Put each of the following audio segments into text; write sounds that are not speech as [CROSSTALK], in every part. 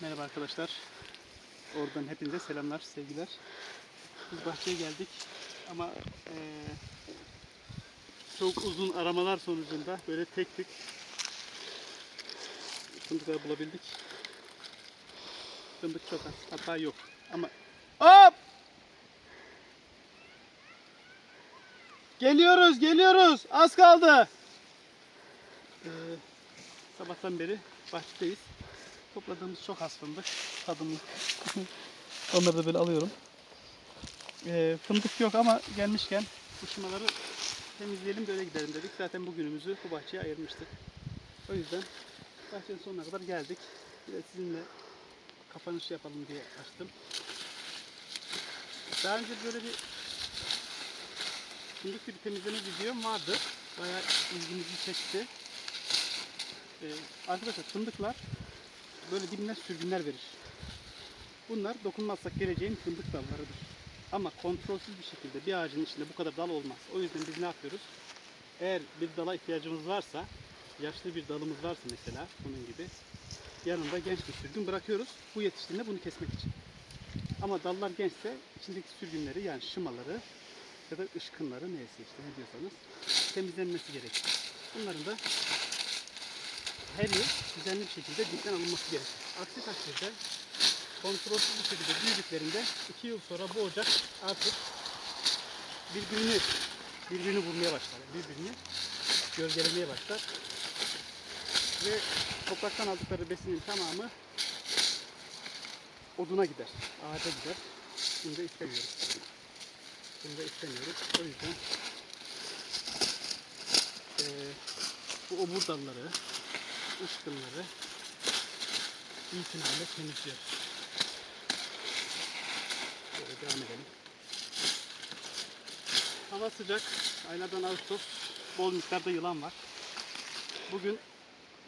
Merhaba arkadaşlar. Oradan hepinize selamlar, sevgiler. Biz bahçeye geldik ama eee, çok uzun aramalar sonucunda böyle tek tek fındıklar bulabildik. Fındık çok az, hatta yok. Ama hop! Geliyoruz, geliyoruz. Az kaldı. Eee, sabahtan beri bahçedeyiz. Topladığımız çok az fındık. Tadımlık. [LAUGHS] Onları da böyle alıyorum. Ee, fındık yok ama gelmişken bu şımaları temizleyelim de öyle gidelim dedik. Zaten bugünümüzü bu bahçeye ayırmıştık. O yüzden bahçenin sonuna kadar geldik. Bir de sizinle kapanış yapalım diye açtım. Daha önce böyle bir fındık bir temizleme videom vardı. Bayağı ilgimizi çekti. Ee, arkadaşlar fındıklar böyle dibine sürgünler verir. Bunlar dokunmazsak geleceğin fındık dallarıdır. Ama kontrolsüz bir şekilde bir ağacın içinde bu kadar dal olmaz. O yüzden biz ne yapıyoruz? Eğer bir dala ihtiyacımız varsa, yaşlı bir dalımız varsa mesela bunun gibi yanında genç bir sürgün bırakıyoruz. Bu yetiştiğinde bunu kesmek için. Ama dallar gençse içindeki sürgünleri yani şımaları ya da ışkınları neyse işte ne diyorsanız temizlenmesi gerekir. Bunların da her yıl düzenli bir şekilde dipten alınması gerekir. Aksi takdirde kontrolsüz bir şekilde büyüdüklerinde iki yıl sonra bu ocak artık birbirini birbirini vurmaya başlar. Birbirini gölgelemeye başlar. Ve topraktan aldıkları besinin tamamı oduna gider, ağaca gider. Bunu da istemiyoruz. Bunu da istemiyoruz. O yüzden eee bu obur dalları, ışkınları itinayla temizliyoruz. Böyle devam edelim. Hava sıcak. Aylardan Ağustos. Bol miktarda yılan var. Bugün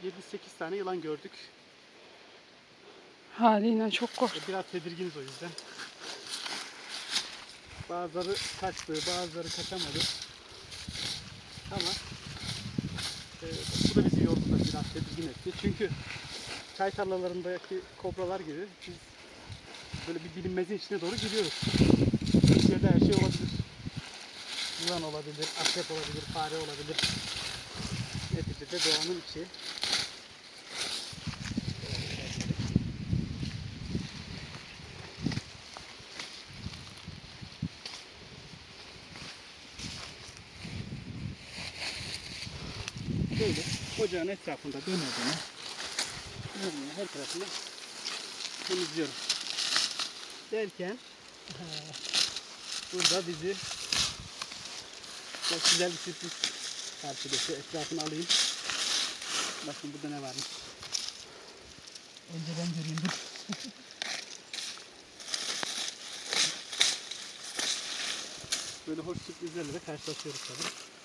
7-8 tane yılan gördük. Haliyle çok kork. E, Biraz tedirginiz o yüzden. Bazıları kaçtı, bazıları kaçamadı. Ama e, bu da bizi yordu da biraz tedirgin etti. Çünkü çay tarlalarındaki kobralar gibi biz böyle bir bilinmezin içine doğru giriyoruz. Türkiye'de her şey olabilir. Yılan olabilir, akrep olabilir, fare olabilir. Neticede doğanın içi. böyle ocağın etrafında döne döne dönüyor her tarafını temizliyorum. Derken burada bizi çok güzel bir sürpriz karşılıyor. Etrafını alayım. Bakın burada ne varmış. Önce ben göreyim dur. Böyle hoş sürprizlerle de karşılaşıyoruz tabii.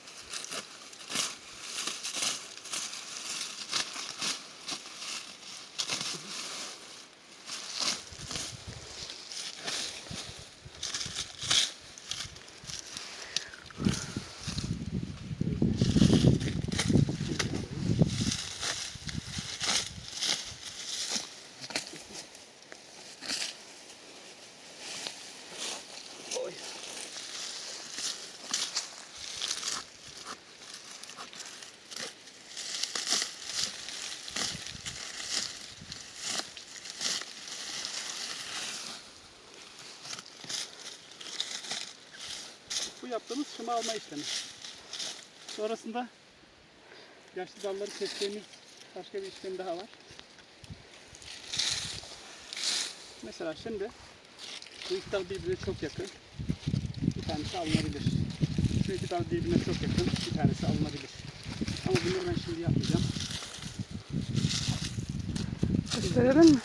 Yaptığımız şıma alma işlemi. Sonrasında yaşlı dalları kestiğimiz başka bir işlem daha var. Mesela şimdi bu iki dal birbirine çok yakın. Bir tanesi alınabilir. Şu iki dal birbirine çok yakın. Bir tanesi alınabilir. Ama bunları ben şimdi yapmayacağım. Gösterelim mi?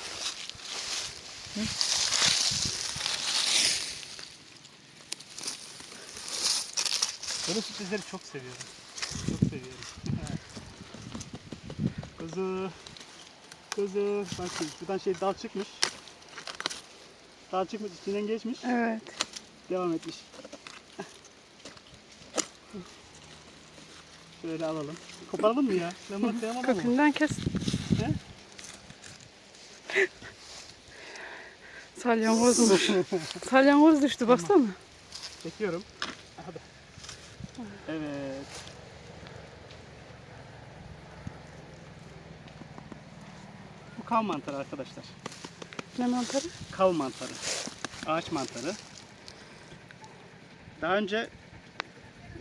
Böyle sürprizleri çok seviyorum. Çok seviyorum. [LAUGHS] Kuzu. Kuzu. Bak şimdi şuradan şey dal çıkmış. Dal çıkmış içinden geçmiş. Evet. Devam etmiş. Şöyle alalım. Koparalım mı ya? Ben bunu kıyamam ama. Kökünden kes. He? Salyangozmuş. Salyangoz düştü baksana. Çekiyorum. Evet. Bu kav mantarı arkadaşlar. Ne mantarı? Kav mantarı. Ağaç mantarı. Daha önce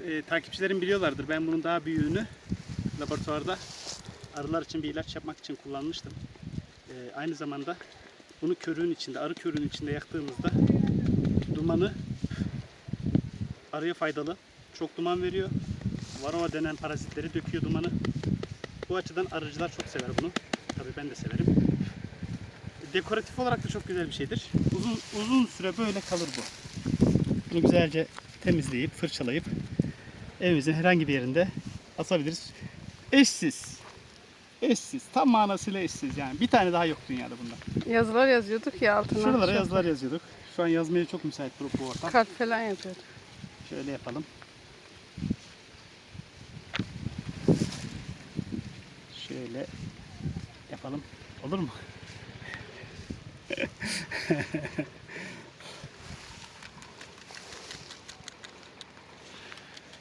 e, takipçilerim biliyorlardır. Ben bunun daha büyüğünü laboratuvarda arılar için bir ilaç yapmak için kullanmıştım. E, aynı zamanda bunu körüğün içinde, arı körüğün içinde yaktığımızda dumanı arıya faydalı. Çok duman veriyor. Varroa denen parazitleri döküyor dumanı. Bu açıdan arıcılar çok sever bunu. Tabii ben de severim. Dekoratif olarak da çok güzel bir şeydir. Uzun uzun süre böyle kalır bu. Bunu güzelce temizleyip, fırçalayıp evimizin herhangi bir yerinde asabiliriz. Eşsiz. Eşsiz. Tam manasıyla eşsiz yani. Bir tane daha yok dünyada bundan. Yazılar yazıyorduk ya altına. Şuralara Şu- yazılar yazıyorduk. Şu an yazmaya çok müsait bu ortam. Kalp falan yapıyorduk. Şöyle yapalım. Şöyle yapalım. Olur mu? [LAUGHS]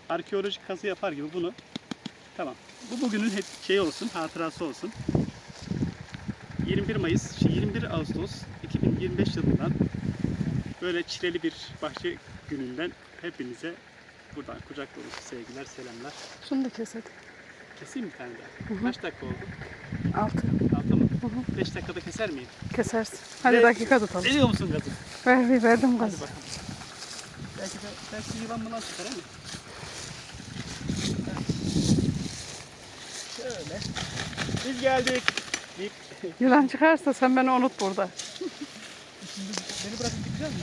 Arkeolojik kazı yapar gibi bunu tamam. Bu bugünün hep şey olsun, hatırası olsun. 21 Mayıs, şey, 21 Ağustos 2025 yılından böyle çileli bir bahçe gününden hepinize buradan kucak dolusu sevgiler, selamlar. Şunu da keselim. Keseyim bir tane daha. Kaç dakika oldu? Altı. Altı mı? 5 dakikada keser miyim? Kesersin. Hadi Ve- dakika tutalım. Veriyor musun gazı? Ver bir verdim Hadi gaz. bakalım. Belki de belki yılan bundan çıkar ama. Şöyle. Biz geldik. deyip Yılan çıkarsa sen beni unut burada. Şimdi beni bırakıp gideceğiz mi?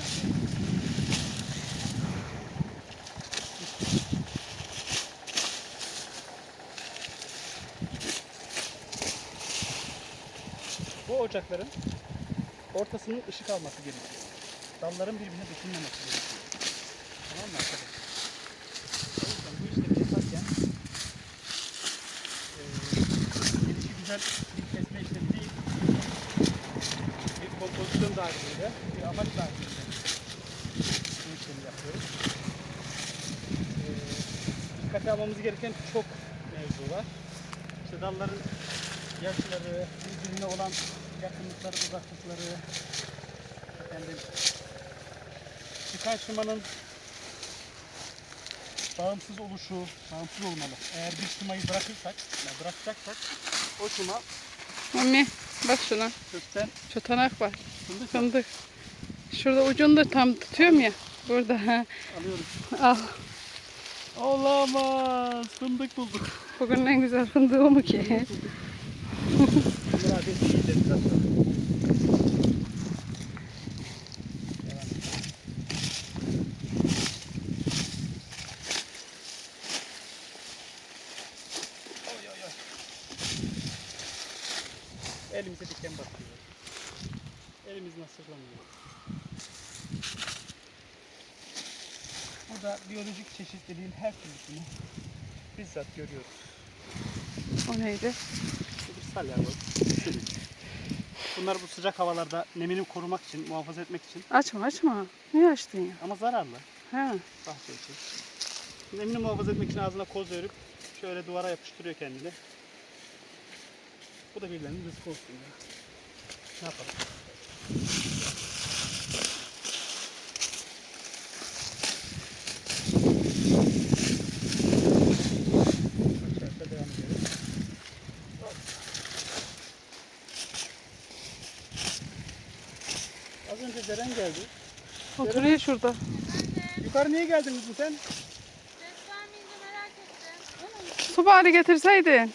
Ocakların ortasının ışık alması gerekiyor. Dalların birbirine dokunmaması gerekiyor. Tamam mı arkadaşlar? O yüzden bu işlemi yaparken gelişi güzel bir kesme işlemi değil, bir kompozisyon dahilinde, bir amaç dahilinde bu işlemi yapıyoruz. Ee, dikkate almamız gereken çok mevzu var. İşte dalların yaşları, birbirine olan yakınlıkları, uzaklıkları, efendim, çıkan şımanın bağımsız oluşu, bağımsız olmalı. Eğer bir şımayı bırakırsak, yani bırakacaksak o şıma Mami bak şuna. kökten Çotanak var. fındık Fındık. Şurada ucunda tam tutuyorum ya. Burada. ha. alıyoruz. Al. Olamaz. Fındık bulduk. Bugün en güzel fındığı o mu ki? Abi yiyeceğiz biraz sonra. Elimize diken batıyor. Elimiz nasırlanıyor. Burada biyolojik çeşitliliğin her türlüsünü bizzat görüyoruz. O neydi? Salyangoz. Sürü. Bunlar bu sıcak havalarda nemini korumak için, muhafaza etmek için Açma açma. Niye açtın ya? ama zararlı Ha. bahçe için. Nemini muhafaza etmek için ağzına koz örüp şöyle duvara yapıştırıyor kendini. Bu da birilerinin rızkı olsun ya. Ne yapalım? İçeride devam edelim. Hop. Az önce Zeren geldi. Oturuyor şurada. Yukarı niye geldin kızım sen? Su bari getirseydin.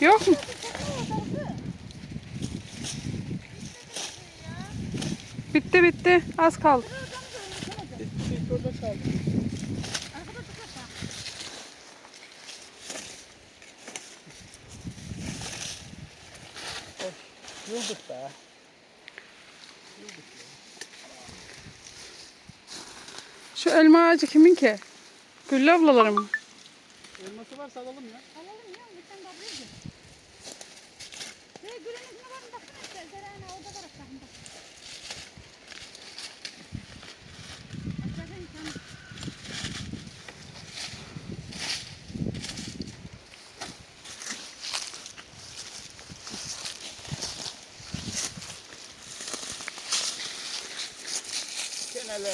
Yok mu? Bitti bitti. Az kaldı. Şey orada kaldı. Oy, Yıldık be. Şu elma ağacı kimin ki? Güllü ablaların mı? Elması varsa alalım ya. Alalım ya, lütfen kabriydi. Ve gülünün ne var mı baksana işte. Zerayna orada var aslında.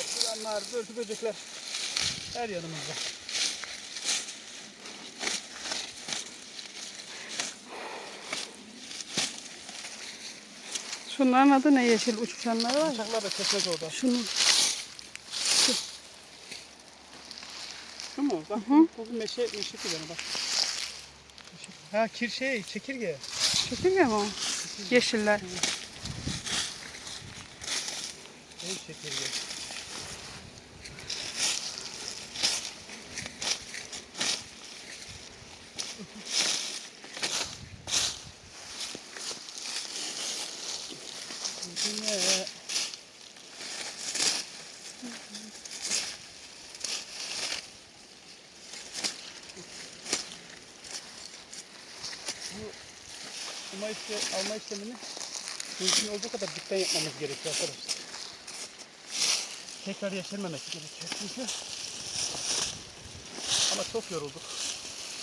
Çingeneler, yılanlar, börtü böcekler her yanımızda. Şunların adı ne yeşil uçuşanlar var. Uçaklar da kesmez orada. Şunun. Şu mu? Bak bu meşe, meşe kullanı bak. Ha kir şey, çekirge. Çekirge mi o? Yeşiller. Dev çekirge. Bu alma, işle, alma işlemini mümkün olduğu kadar dipten yapmamız gerekiyor arkadaşlar. Tekrar yeşermemesi gerekiyor çünkü. Ama çok yorulduk.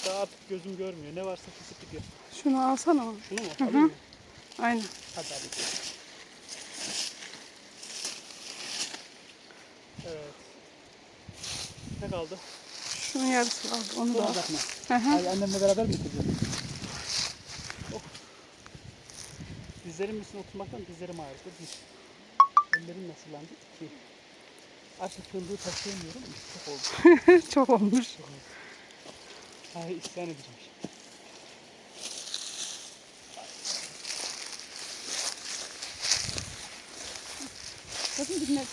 Daha artık gözüm görmüyor. Ne varsa kesip gidiyor. Şunu alsana. onu. Şunu mu? Hı Alayım mı? Aynen. Hadi hadi. Evet. Ne kaldı? Şunun yarısı kaldı. Onu da al. Mı? Hı hı. Hadi annemle beraber mi gideceğiz? Dizlerim üstüne oturmaktan dizlerim ağrıdı. Bir. Ellerim nasıllandı ki. Artık fındığı taşıyamıyorum. Çok oldu. [LAUGHS] Çok olmuş. Ay isyan edeceğim. Bakın dinle.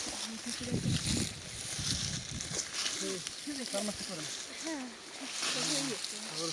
Sarmaşık var ama. Doğru.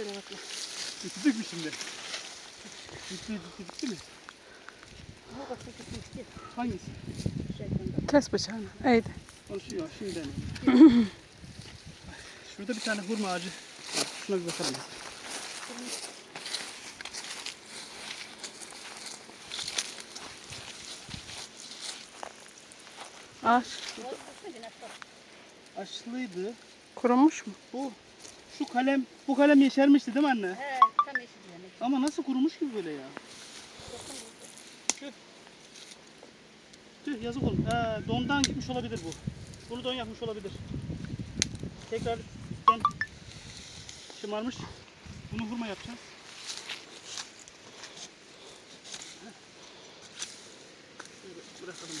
Şöyle bakın. Bitirdik mi şimdi? Bitti, bitti, bitti mi? Hangisi? Kes bıçağını. Onu şu şimdi deneyim. [LAUGHS] Şurada bir tane hurma ağacı. Şuna bir bakalım. Ağaç. Açlıydı. Kurumuş mu? Bu şu kalem, bu kalem yeşermişti değil mi anne? He. Ama nasıl kurumuş gibi böyle ya? Tüh. Tüh yazık oldu. He, dondan gitmiş olabilir bu. Bunu don yapmış olabilir. Tekrar ben şımarmış. Bunu hurma yapacağız. Bırakalım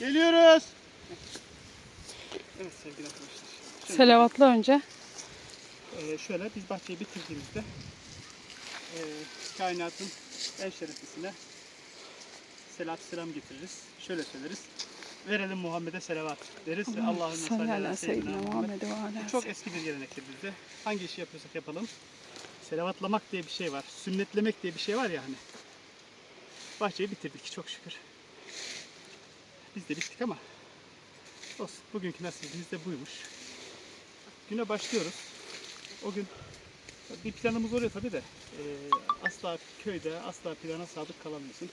böyle. Geliyoruz. Evet sevgili arkadaşlar. Selavatlı önce. Ee, şöyle biz bahçeyi bitirdiğimizde e, kainatın en şereflisine selat selam getiririz. Şöyle söyleriz. Verelim Muhammed'e selavat deriz Allahümme salli ala seyyidina Muhammed. Bu çok eski bir gelenektir bizde. Hangi işi yapıyorsak yapalım. Selavatlamak diye bir şey var. Sünnetlemek diye bir şey var ya hani. Bahçeyi bitirdik çok şükür. Biz de bittik ama olsun. Bugünkü nasibimiz de buymuş. Güne başlıyoruz. O gün bir planımız oluyor tabii de eee, asla köyde asla plana sadık kalamıyorsun.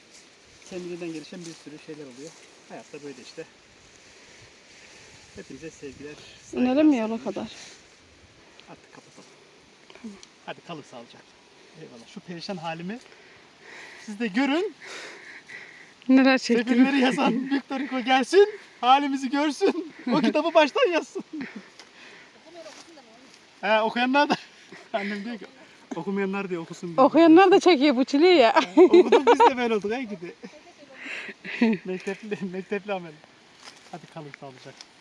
Kendiliğinden gelişen bir sürü şeyler oluyor. Hayatta böyle işte. Hepinize sevgiler. mi yola kadar? Artık kapatalım. Hadi kalın sağlıcakla. Eyvallah. Şu perişan halimi siz de görün. Neler çektim. Sefirleri yazan Victor Hugo gelsin. Halimizi görsün. O kitabı baştan yazsın. [LAUGHS] He okuyanlar da [LAUGHS] Annem diyor ki okumayanlar diyor okusun diyor. Okuyanlar da çekiyor bu çileyi ya. Okuduk biz de böyle olduk. Ay gidi. [LAUGHS] mektepli, mektepli amel. Hadi kalın sağlıcakla.